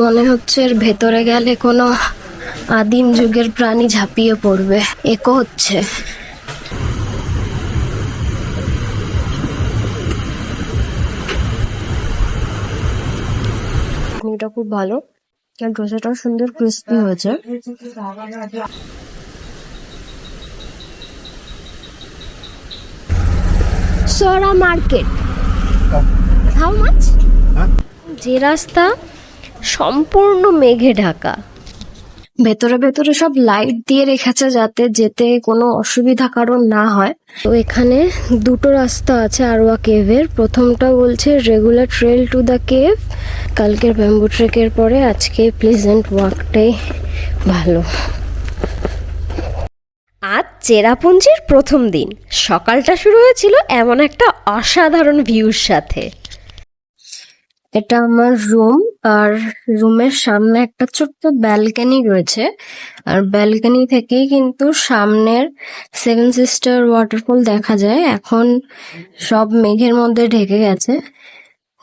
মনে হচ্ছে এর ভেতরে গেলে কোনো আদিম যুগের প্রাণী ঝাঁপিয়ে পড়বে। একো হচ্ছে। এটা খুব ভালো। আর ডোসাটাও সুন্দর ক্রিস্পি হয়েছে। সোরা মার্কেট। হাউ মাচ যে রাস্তা সম্পূর্ণ মেঘে ঢাকা। ভেতরে ভেতরে সব লাইট দিয়ে রেখেছে যাতে যেতে কোনো অসুবিধা কারণ না হয়। তো এখানে দুটো রাস্তা আছে আরোয়া কেভের প্রথমটা বলছে regular trail to the cave কালকের ব্যাম্বু ট্রেকের পরে আজকে প্লেজেন্ট ওয়াকটাই ভালো। আজ চেরাপুঞ্জির প্রথম দিন। সকালটা শুরু হয়েছিল এমন একটা অসাধারণ ভিউর সাথে। এটা আমার রুম আর রুমের সামনে একটা ছোট্ট ব্যালকনি রয়েছে। আর ব্যালকনি থেকেই কিন্তু সামনের সেভেন সিস্টার ওয়াটারফল দেখা যায়। এখন সব মেঘের মধ্যে ঢেকে গেছে।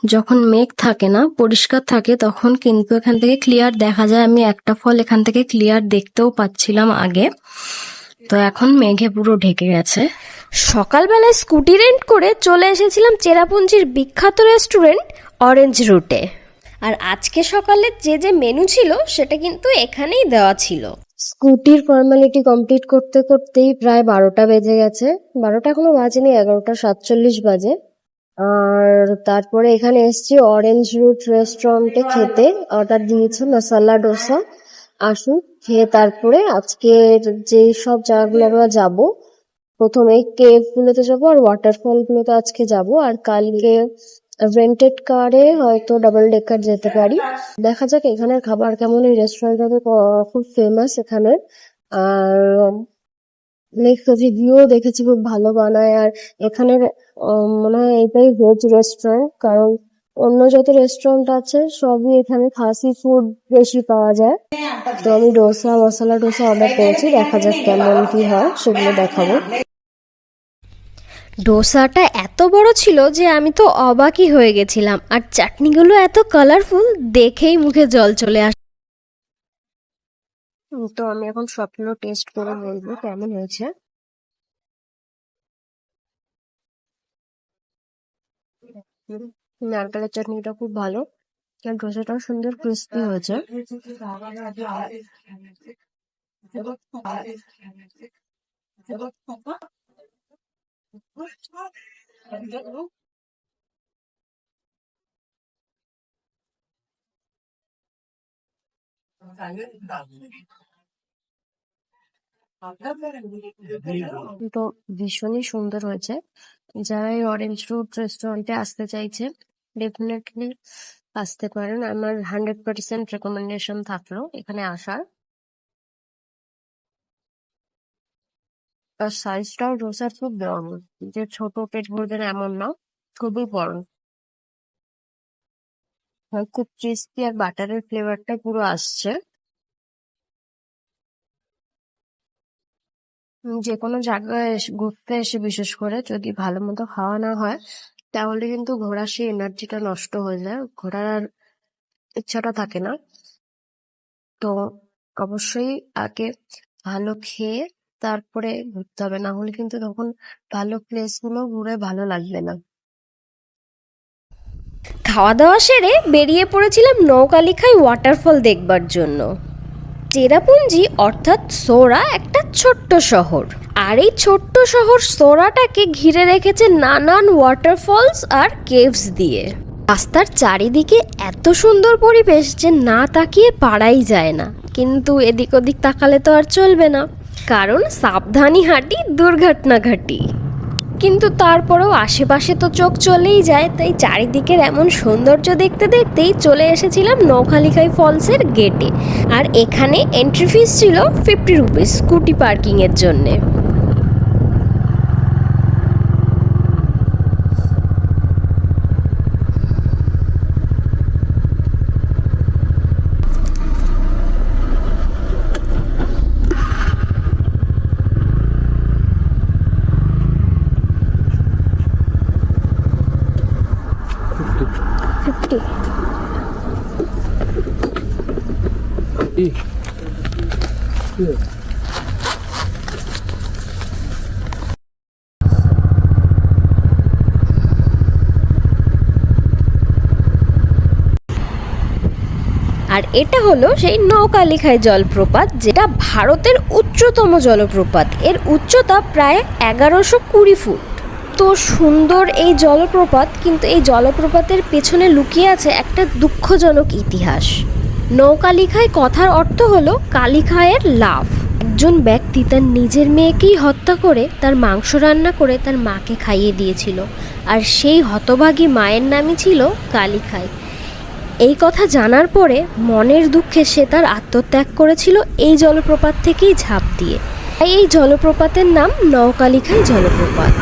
যখন মেঘ থাকে না, পরিষ্কার থাকে, তখন কিন্তু এখান থেকে ক্লিয়ার দেখা যায়। আমি একটা ফল এখান থেকে ক্লিয়ার দেখতেও পাচ্ছিলাম আগে। তো এখন মেঘে পুরো ঢেকে গেছে। সকালবেলায় স্কুটি রেন্ট করে চলে এসেছিলাম চেরাপুঞ্জির বিখ্যাত রেস্টুরেন্ট অরেঞ্জ রুটে আর আজকে সকালে যে যে মেনু ছিল সেটা কিন্তু এখানেই দেওয়া ছিল। স্কুটির ফর্মালিটি কমপ্লিট করতে করতেই প্রায় বারোটা বেজে গেছে। বারোটা এখনও বাজেনি এগারোটা সাতচল্লিশ বাজে। আর তারপরে এখানে এসেছি অরেঞ্জ রুট রেস্টুরেন্টে খেতে। অর্ডার দিয়েছে মশালা ডোসা আসুন খেয়ে তারপরে আজকে যে সব জায়গাগুলো আমরা যাব প্রথমে কেভ গুলোতে যাব আর ওয়াটারফল গুলোতে আজকে যাব। আর কালকে রেন্টেড কারে হয়তো ডাবল ডেকার যেতে পারি। দেখা যাক এখানের খাবার কেমন, এই রেস্টুরেন্টটা খুব ফেমাস এখানে আর লাইক রিভিউ দেখেছি, খুব ভালো বানায়। আর এখানের মনে হয় এটাই ভেজ রেস্টুরেন্ট কারণ অন্য যত রেস্টুরেন্ট আছে, সবই এখানে খাসি ফুড বেশি পাওয়া যায়। তো আমি ডোসা মশলা ডোসা অর্ডার করেছি, দেখা যাক কেমন কি হয়, সেগুলো দেখাবো। ডোসাটা এত বড় ছিল যে আমি তো অবাকই হয়ে গেছিলাম। আর চাটনিগুলো এত কালারফুল দেখেই মুখে জল চলে আস তো আমি এখন সবগুলো টেস্ট করে বলব কেমন হয়েছে। নারকেলের চাটনিটা খুব ভালো। আর ডোসাটাও সুন্দর ক্রিস্পি হয়েছে। তো ভীষণই সুন্দর হয়েছে। যারা এই অরেঞ্জ রুট রেস্টুরেন্টে আসতে চাইছে ডেফিনেটলি আসতে পারেন। আমার হান্ড্রেড পার্সেন্ট রেকমেন্ডেশন থাকল এখানে আসার। আর সাইজটাও ডোসার খুব বড়। যে ছোট পেট ভরবে না এমন না, খুবই বড়। খুব ক্রিস্পি আর বাটারের ফ্লেভারটা পুরো আসছে। যে কোনো জায়গায় ঘুরতে এসে বিশেষ করে যদি ভালো মতো খাওয়া না হয়, তাহলে কিন্তু ঘোড়ার সেই এনার্জিটা নষ্ট হয়ে যায়। ঘোরার আর ইচ্ছাটা থাকে না। তো অবশ্যই আগে ভালো খেয়ে তারপরে ঘুরতে হবে। না হলে কিন্তু তখন ভালো প্লেসগুলো ঘুরে ভালো লাগবে না। খাওয়া দাওয়া সেরে বেরিয়ে পড়েছিলাম নৌকালিখাই ওয়াটারফল দেখবার জন্য। চেরাপুঞ্জি অর্থাৎ সোরা একটা ছোট্ট শহর। আর এই ছোট্ট শহর সোরাটাকে ঘিরে রেখেছে নানান ওয়াটারফলস আর কেভস দিয়ে। রাস্তার চারিদিকে এত সুন্দর পরিবেশ যে না তাকিয়ে পারাই যায় না। কিন্তু এদিক ওদিক তাকালে তো আর চলবে না। কারণ সাবধানী হাঁটি, দুর্ঘটনা ঘাটি। কিন্তু তারপরেও আশেপাশে তো চোখ চলেই যায়, তাই চারিদিকের এমন সৌন্দর্য দেখতে দেখতেই চলে এসেছিলাম নৌখালিখাই ফলসের গেটে আর এখানে এন্ট্রি ফিস ছিল ফিফটি রুপিস স্কুটি পার্কিংয়ের জন্যে। আর এটা হলো সেই নৌকালিখাই জলপ্রপাত, যেটা ভারতের উচ্চতম জলপ্রপাত। এর উচ্চতা প্রায় এগারোশো কুড়ি ফুট। তো সুন্দর এই জলপ্রপাত, কিন্তু এই জলপ্রপাতের পেছনে লুকিয়ে আছে একটা দুঃখজনক ইতিহাস। নৌকালিখায় কথার অর্থ হলো কালিখায়ের লাভ একজন ব্যক্তি তার নিজের মেয়েকেই হত্যা করে তার মাংস রান্না করে তার মাকে খাইয়ে দিয়েছিল। আর সেই হতভাগী মায়ের নামই ছিল কালিখাই এই কথা জানার পরে মনের দুঃখে সে তার আত্মত্যাগ করেছিল এই জলপ্রপাত থেকেই ঝাঁপ দিয়ে। তাই এই জলপ্রপাতের নাম নৌকালিখাই জলপ্রপাত।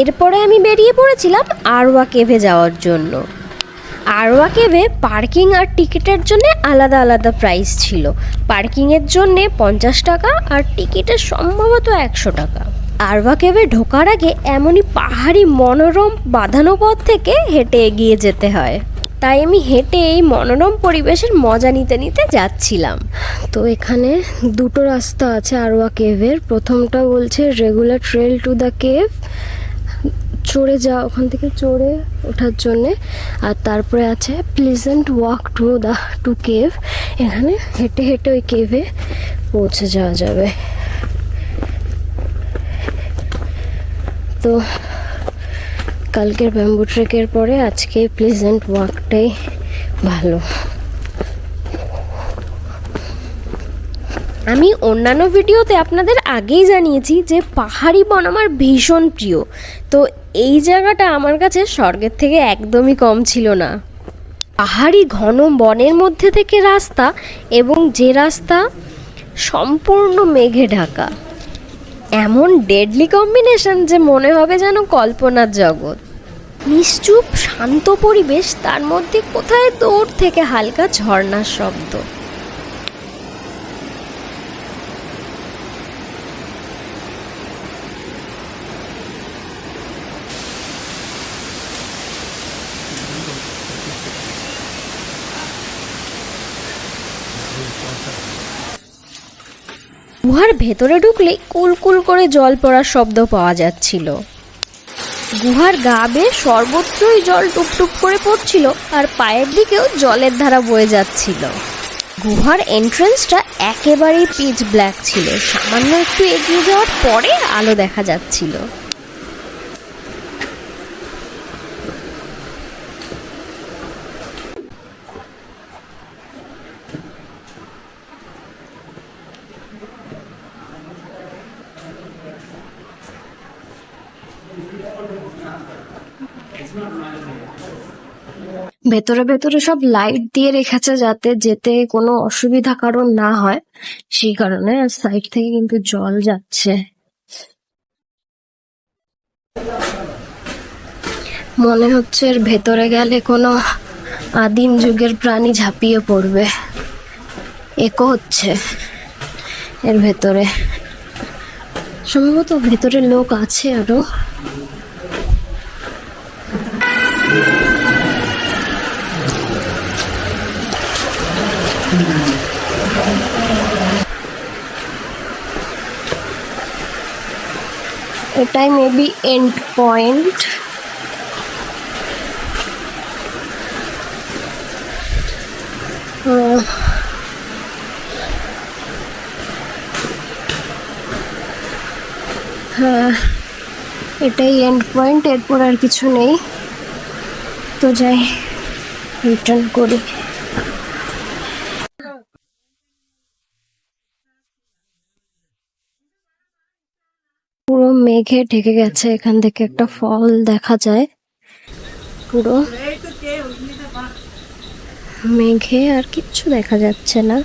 এরপরে আমি বেরিয়ে পড়েছিলাম আরওয়া কেভে যাওয়ার জন্য। আরওয়া কেভে পার্কিং আর টিকিটের জন্য আলাদা আলাদা প্রাইস ছিল। পার্কিংয়ের জন্য পঞ্চাশ টাকা আর টিকিটের সম্ভবত একশো টাকা। আরওয়া কেভে ঢোকার আগে এমনই পাহাড়ি মনোরম বাঁধানো পথ থেকে হেঁটে এগিয়ে যেতে হয়। তাই আমি হেঁটে এই মনোরম পরিবেশের মজা নিতে নিতে যাচ্ছিলাম। তো এখানে দুটো রাস্তা আছে আরওয়া কেভের। প্রথমটা বলছে regular trail to the cave চড়ে যা ওখান থেকে চড়ে ওঠার জন্যে। আর তারপরে আছে pleasant walk to the to cave এখানে হেঁটে হেঁটে ওই কেভে পৌঁছে যাওয়া যাবে। তো কালকের ব্যাম্বু ট্রেকের পরে আজকে প্লিজেন্ট ওয়াকটাই ভালো। আমি অন্যান্য ভিডিওতে আপনাদের আগেই জানিয়েছি যে পাহাড়ি বন আমার ভীষণ প্রিয়। তো এই জায়গাটা আমার কাছে স্বর্গের থেকে একদমই কম ছিল না। পাহাড়ি ঘন বনের মধ্যে থেকে রাস্তা এবং যে রাস্তা সম্পূর্ণ মেঘে ঢাকা। এমন ডেডলি কম্বিনেশন যে মনে হবে যেন কল্পনার জগৎ। নিশ্চুপ, শান্ত পরিবেশ, তার মধ্যে কোথায় দূর থেকে হালকা ঝর্ণার শব্দ। গুহার ভেতরে ঢুকলে কুলকুল করে জল পড়ার শব্দ পাওয়া যাচ্ছিল। গুহার গা বেয়ে সর্বত্রই জল টুপটুপ করে পড়ছিল আর পায়ের দিকেও জলের ধারা বয়ে যাচ্ছিল। গুহার এন্ট্রেন্সটা একেবারেই পিচ ব্ল্যাক ছিল, সামান্য একটু এগিয়ে যাওয়ার পরে আলো দেখা যাচ্ছিল। ভেতরে ভেতরে সব লাইট দিয়ে রেখেছে যাতে যেতে কোনো অসুবিধা কারণ না হয়। সেই কারণে সাইড থেকে কিন্তু জল যাচ্ছে। মনে হচ্ছে এর ভেতরে গেলে কোনো আদিম যুগের প্রাণী ঝাঁপিয়ে পড়বে। একো হচ্ছে এর ভেতরে। সম্ভবত ভেতরে লোক আছে আরও। এটাই মেবি এন্ড পয়েন্ট হ্যাঁ এটাই এন্ড পয়েন্ট এরপর আর কিছু নেই। তো যাই রিটার্ন করি পুরো মেঘে ঢেকে গেছে। এখান থেকে একটা ফল দেখা যায়। পুরো মেঘে আর কিচ্ছু দেখা যাচ্ছে না।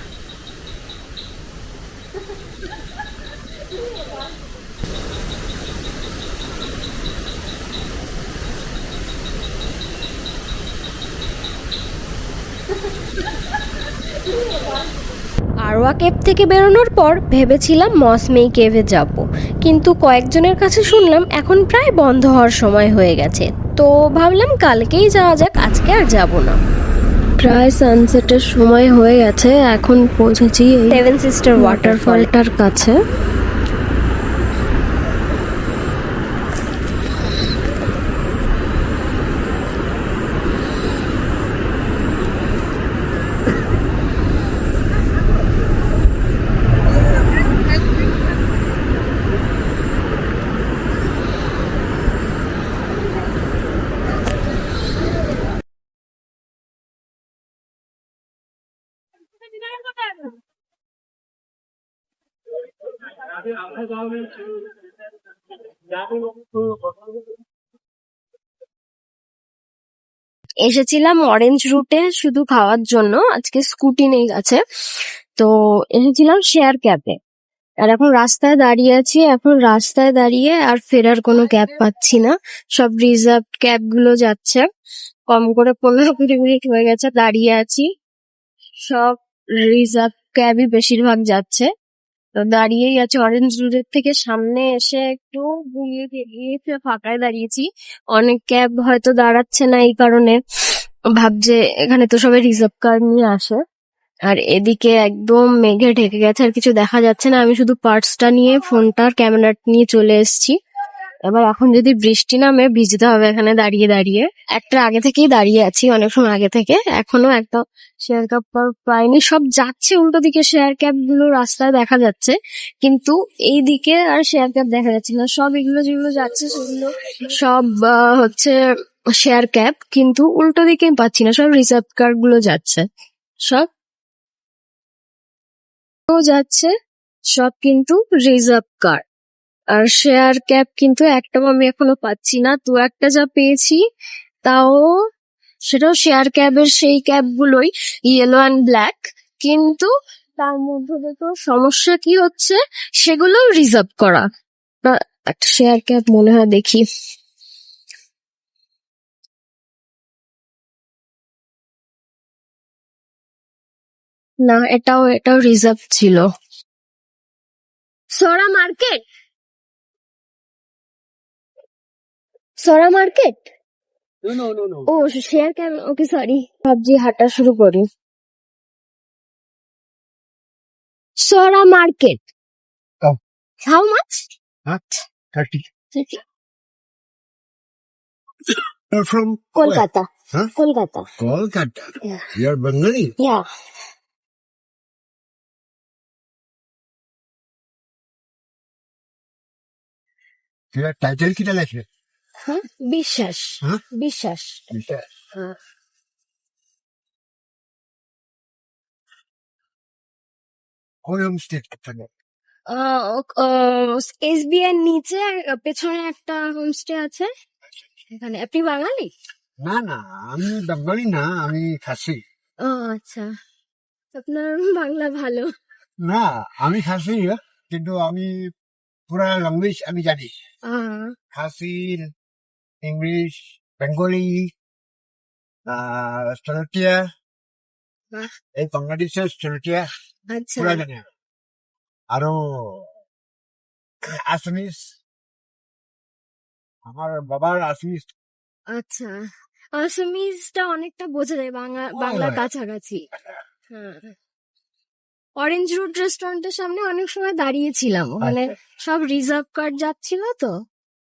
আর কারওয়া কেভ থেকে বেরোনোর পর ভেবেছিলাম মসমেই কেভে যাব। কিন্তু কয়েকজনের কাছে শুনলাম এখন প্রায় বন্ধ হওয়ার সময় হয়ে গেছে। তো ভাবলাম কালকেই যাওয়া যাক আজকে আর যাব না। প্রায় সানসেটের সময় হয়ে গেছে এখন পৌঁছেছি সেভেন সিস্টার ওয়াটারফল ওয়াটারফলটার কাছে। এসেছিলাম অরেঞ্জ রুটে শুধু খাওয়ার জন্য, আজকে স্কুটি নেই গেছে তো এসেছিলাম শেয়ার ক্যাবে আর এখন রাস্তায় দাঁড়িয়ে আছি, এখন রাস্তায় দাঁড়িয়ে আর ফেরার কোনো ক্যাব পাচ্ছি না। সব রিজার্ভ ক্যাবগুলো যাচ্ছে। কম করে পনেরো কুড়ি মিনিট হয়ে গেছে, দাঁড়িয়ে আছি। সব রিজার্ভ ক্যাবই বেশিরভাগ যাচ্ছে। দাঁড়িয়েই আছে অরেঞ্জ রোডের থেকে সামনে এসে একটু ঘুরিয়ে ফাঁকায় দাঁড়িয়েছি। অনেক ক্যাব হয়তো দাঁড়াচ্ছে না এই কারণে। ভাবছে এখানে তো সবাই রিজার্ভ কার নিয়ে আসে। আর এদিকে একদম মেঘে ঢেকে গেছে, আর কিছু দেখা যাচ্ছে না। আমি শুধু পার্টসটা নিয়ে ফোনটার ক্যামেরা নিয়ে চলে এসেছি। এবার এখন যদি বৃষ্টি নামে ভিজতে হবে এখানে দাঁড়িয়ে দাঁড়িয়ে। একটা আগে থেকেই দাঁড়িয়ে আছি, অনেক সময় আগে থেকে। এখনও একটা শেয়ার ক্যাব পাইনি। সব যাচ্ছে, উল্টো দিকে শেয়ার ক্যাবগুলো রাস্তায় দেখা যাচ্ছে। কিন্তু এই দিকে আর শেয়ার ক্যাব দেখা যাচ্ছে না। সব এগুলো যেগুলো যাচ্ছে, সেগুলো সব হচ্ছে শেয়ার ক্যাব কিন্তু উল্টো দিকে পাচ্ছি না, সব রিজার্ভ কারগুলো যাচ্ছে। সব যাচ্ছে, সব কিন্তু রিজার্ভ কার আর শেয়ার ক্যাব কিন্তু একটাও আমি এখনও পাচ্ছি না। দু একটা যা পেয়েছি, তাও সেটাও শেয়ার ক্যাবের সেই ক্যাব গুলোই ইয়েলো অ্যান্ড ব্ল্যাক কিন্তু তার মধ্যে দেখো সমস্যা কি হচ্ছে, সেগুলো রিজার্ভ করা। একটা শেয়ার ক্যাব মনে হয় দেখি। না, এটাও এটাও রিজার্ভ ছিল। সরা মার্কেট সরা মার্কেট ও শেয়ার কেন? ওকে সরি সবজি হাঁটা শুরু করি। সরা market how much thirty Kolkata Kolkata Kolkata ইয়ার বাঙালি কিটা লেখে হ্যাঁ? বিশ্বাস। হ্যাঁ? বিশ্বাস। এটা হ্যাঁ। থাকে। এস বি এর নিচে পেছনে একটা হোমস্টে আছে। এখানে। আপনি বাঙালি? না না আমি বেঙ্গলি না আমি খাসি। ও আচ্ছা। আপনার বাংলা ভালো। না আমি খাসি কিন্তু আমি পুরা ল্যাঙ্গুয়েজ আমি জানি। আহ, খাসি ইংলিশ বেঙ্গলি চলটিয়া বাহ। এই বাংলাদেশের আচ্ছা পুরা জানি আৰু আছামিজ আমার বাবার আছামিজ আচ্ছা আসামিজটা অনেকটা বোঝা যায় বাংলা বাংলার কাছাকাছি হ্যাঁ অরেঞ্জ রুট রেস্টুরেন্টের সামনে অনেক সময় দাঁড়িয়েছিলাম। ওখানে সব রিজার্ভ কার্ড যাচ্ছিল তো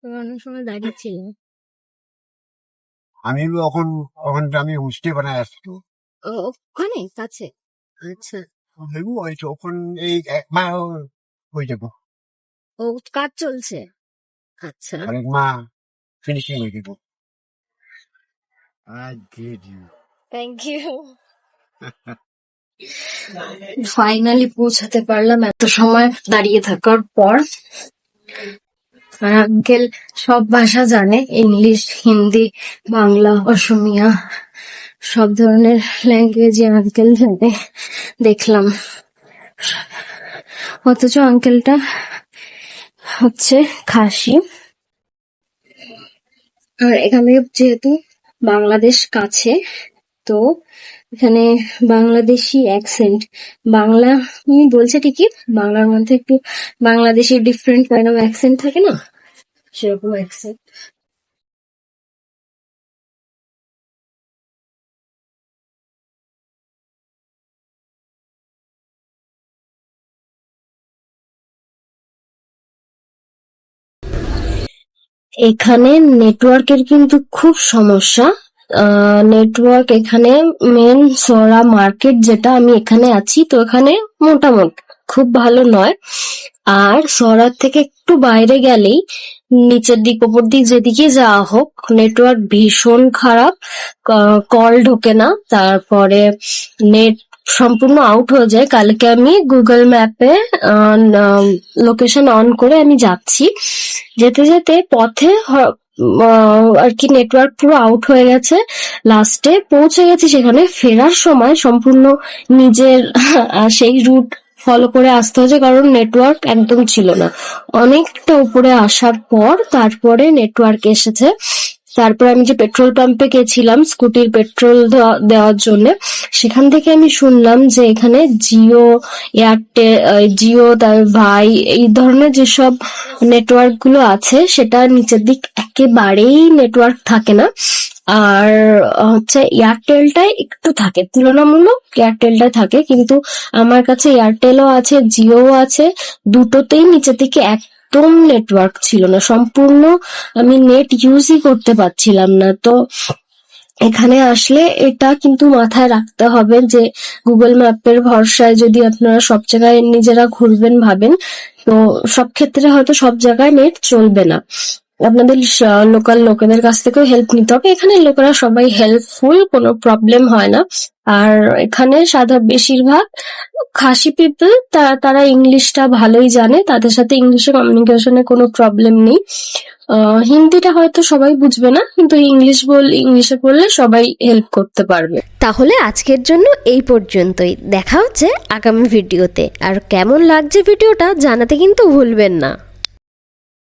অনেক সময় দাঁড়িয়েছিলাম। আমি ওখান ওখান আমি হোমস্টে বানায় আসতো। ও, ওখানে? কাছে? আচ্ছা ভেবু হয়তো ওখান এই এক মাস হয়ে যাব ও কাজ চলছে? আচ্ছা। আরেক মা ফিনিশিং হয়ে যাব I get you. Thank you finally পৌঁছাতে পারলাম এত সময় দাঁড়িয়ে থাকার পর। আর আঙ্কেল সব ভাষা জানে, ইংলিশ, হিন্দি, বাংলা, অসমিয়া, সব ধরনের ল্যাঙ্গুয়েজে আঙ্কেল জানে। দেখলাম। অথচ আঙ্কেলটা হচ্ছে খাসি। আর এখানে যেহেতু বাংলাদেশ কাছে, তো এখানে বাংলাদেশি অ্যাকসেন্ট বাংলা বলছে ঠিকই, বাংলার মধ্যে একটু Bangladeshi different kind of accent থাকে না? সেরকম অ্যাকসেন্ট এখানে নেটওয়ার্কের কিন্তু খুব সমস্যা। নেটওয়ার্ক এখানে মেন সরা মার্কেট যেটা আমি এখানে আছি, তো এখানে মোটামুটি খুব ভালো নয়। আর সরার থেকে একটু বাইরে গেলেই নিচের দিক, ওপর দিক যেদিকে যাওয়া হোক নেটওয়ার্ক ভীষণ খারাপ। কল ঢোকে না। তারপরে নেট সম্পূর্ণ আউট হয়ে যায়। কালকে আমি গুগল ম্যাপে লোকেশন অন করে আমি যাচ্ছি। যেতে যেতে পথে আর কি নেটওয়ার্ক পুরো আউট হয়ে গেছে। লাস্টে পৌঁছে গেছি সেখানে। ফেরার সময় সম্পূর্ণ নিজের সেই রুট ফলো করে আসতে হয়েছে, কারণ নেটওয়ার্ক একদম ছিল না। অনেকটা উপরে আসার পর তারপরে নেটওয়ার্ক এসেছে। তারপর আমি যে পেট্রোল পাম্পে গেছিলাম স্কুটির পেট্রোল দেওয়া- দেওয়ার জন্য, সেখান থেকে আমি শুনলাম যে এখানে জিও এয়ারটেল জিও তার ভাই, এই ধরনের যেসব নেটওয়ার্কগুলো আছে, সেটা নিচের দিক একেবারেই নেটওয়ার্ক থাকে না। আর হচ্ছে এয়ারটেলটাই একটু থাকে, তুলনামূলক এয়ারটেলটা থাকে, কিন্তু আমার কাছে এয়ারটেলও আছে জিও আছে, দুটোতেই নিচের দিকে একদম নেটওয়ার্ক ছিল না। সম্পূর্ণ আমি নেট ইউজই করতে পারছিলাম না। তো এখানে আসলে এটা কিন্তু মাথায় রাখতে হবে যে গুগল ম্যাপের ভরসায় যদি আপনারা সব জায়গায় নিজেরা ঘুরবেন, ভাবেন, তো সব ক্ষেত্রে হয়তো সব জায়গায় নেট চলবে না। আপনাদের লোকাল লোকেদের কাছ থেকেও হেল্প নিতে হবে। এখানে লোকেরা সবাই হেল্পফুল কোনো প্রবলেম হয় না। আর এখানে সাধা বেশিরভাগ খাসি পিপল তারা তারা ইংলিশটা ভালোই জানে, তাদের সাথে ইংলিশে কমিউনিকেশনে কোনো প্রবলেম নেই। হিন্দিটা হয়তো সবাই বুঝবে না, কিন্তু ইংলিশ বল ইংলিশে বললে সবাই হেল্প করতে পারবে। তাহলে আজকের জন্য এই পর্যন্তই। দেখা হচ্ছে আগামী ভিডিওতে আর কেমন লাগছে ভিডিওটা জানাতে কিন্তু ভুলবেন না।